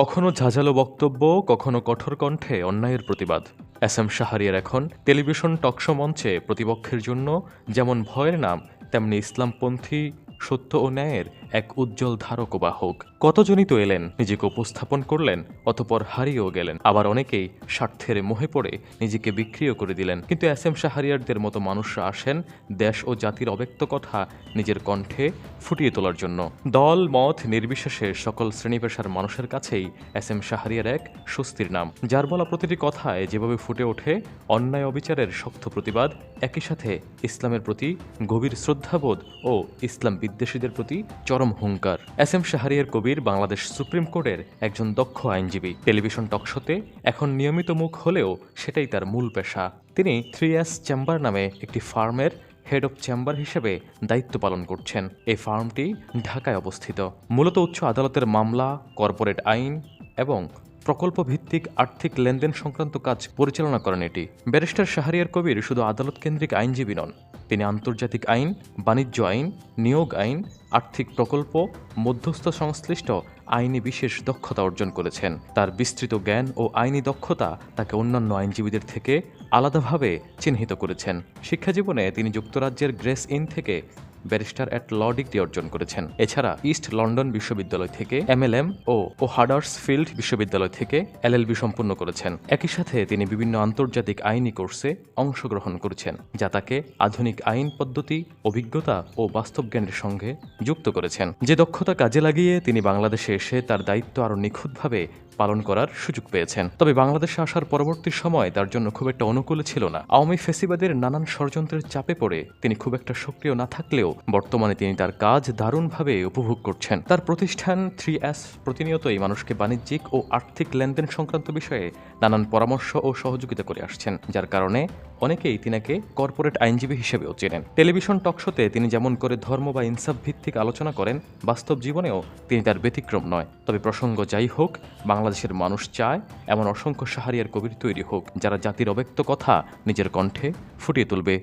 কখনো ঝাঁঝালো বক্তব্য, কখনো কঠোর কণ্ঠে অন্যায়ের প্রতিবাদ। এস এম শাহরিয়ার এখন টেলিভিশন টকশো মঞ্চে প্রতিপক্ষের জন্য যেমন ভয়ের নাম, তেমনি ইসলামপন্থী সত্য ও ন্যায়ের এক উজ্জ্বল ধারক ও বাহক কতজনই তো এলেন, নিজেকে উপস্থাপন করলেন, অতপর হারিয়েও গেলেন। আবার অনেকেই স্বার্থের মোহে পড়ে নিজেকে বিক্রিও করে দিলেন। কিন্তু এস এম শাহরিয়ারদের মতো মানুষরা আসেন দেশ ও জাতির অব্যক্ত কথা নিজের কণ্ঠে ফুটিয়ে তোলার জন্য। দল, মত নির্বিশেষে সকল শ্রেণি পেশার মানুষের কাছেই এস এম শাহরিয়ার এক স্বস্তির নাম। যার বলা প্রতিটি কথায় যেভাবে ফুটে ওঠে, অন্যায় অবিচারের শক্ত প্রতিবাদ একই সাথে ইসলামের প্রতি গভীর শ্রদ্ধাবোধ ও ইসলাম বিদ্বেষীদের প্রতি চরম হুঙ্কার। S M Shahriar Kabir Bangladesh supreme কোর্টের একজন দক্ষ আইনজীবী। টেলিভিশন টকশোতে এখন নিয়মিত মুখ হলেও সেটাই তার মূল পেশা। তিনি থ্রি এস চেম্বার নামে একটি ফার্মের হেড অব চেম্বার হিসেবে দায়িত্ব পালন করছেন। এই ফার্মটি ঢাকায় অবস্থিত। মূলত উচ্চ আদালতের মামলা, কর্পোরেট আইন এবং প্রকল্প ভিত্তিক আর্থিক লেনদেন সংক্রান্ত কাজ পরিচালনা করেন এটি। ব্যারিস্টার শাহরিয়ার কবির শুধু আদালত কেন্দ্রিক আইনজীবী নন তিনি আন্তর্জাতিক আইন, বাণিজ্য আইন, নিয়োগ আইন, আর্থিক প্রকল্প, মধ্যস্থ সংশ্লিষ্ট আইনি বিশেষ দক্ষতা অর্জন করেছেন। তার বিস্তৃত জ্ঞান ও আইনি দক্ষতা তাকে অন্যান্য আইনজীবীদের থেকে আলাদাভাবে চিহ্নিত করেছেন। শিক্ষাজীবনে তিনি যুক্তরাজ্যের গ্রেস ইন থেকে ব্যারিস্টার অ্যাট ল ডিগ্রি অর্জন করেছেন। এছাড়া ইস্ট লন্ডন বিশ্ববিদ্যালয় থেকে এমএলএম ও ও হাডার্সফিল্ড বিশ্ববিদ্যালয় থেকে এলএলবি সম্পূর্ণ করেছেন। একই সাথে তিনি বিভিন্ন আন্তর্জাতিক আইনি কোর্সে অংশগ্রহণ করেছেন, যা তাকে আধুনিক আইন পদ্ধতি, অভিজ্ঞতা ও বাস্তব জ্ঞানের সঙ্গে যুক্ত করেছেন। যে দক্ষতা কাজে লাগিয়ে তিনি বাংলাদেশে এসে তার দায়িত্ব আরও নিখুঁতভাবে পালন করার সুযোগ পেয়েছেন। তবে বাংলাদেশে আসার পরবর্তী সময় তার জন্য খুব একটা অনুকূলে ছিল না। আওয়ামী ফেসিবাদের নানান ষড়যন্ত্রের চাপে পড়ে তিনি খুব একটা সক্রিয় না থাকলেও বর্তমানে তিনি তার কাজ দারুণভাবে উপভোগ করছেন। তার প্রতিষ্ঠান থ্রি এস প্রতিনিয়তই মানুষকে বাণিজ্যিক ও আর্থিক লেনদেন সংক্রান্ত বিষয়ে নানান পরামর্শ ও সহযোগিতা করে আসছেন, যার কারণে অনেকেই তিনাকে কর্পোরেট আইনজীবী হিসেবেও চেনেন। টেলিভিশন টকশোতে তিনি যেমন করে ধর্ম বা ইনসাফ ভিত্তিক আলোচনা করেন, বাস্তব জীবনেও তিনি তার ব্যতিক্রম নয়। তবে প্রসঙ্গ যাই হোক, বাংলাদেশের মানুষ চায় এমন অসংখ্য সাহারিয়ার কবির তৈরি হোক, যারা জাতির অব্যক্ত কথা নিজের কণ্ঠে ফুটিয়ে তুলবে।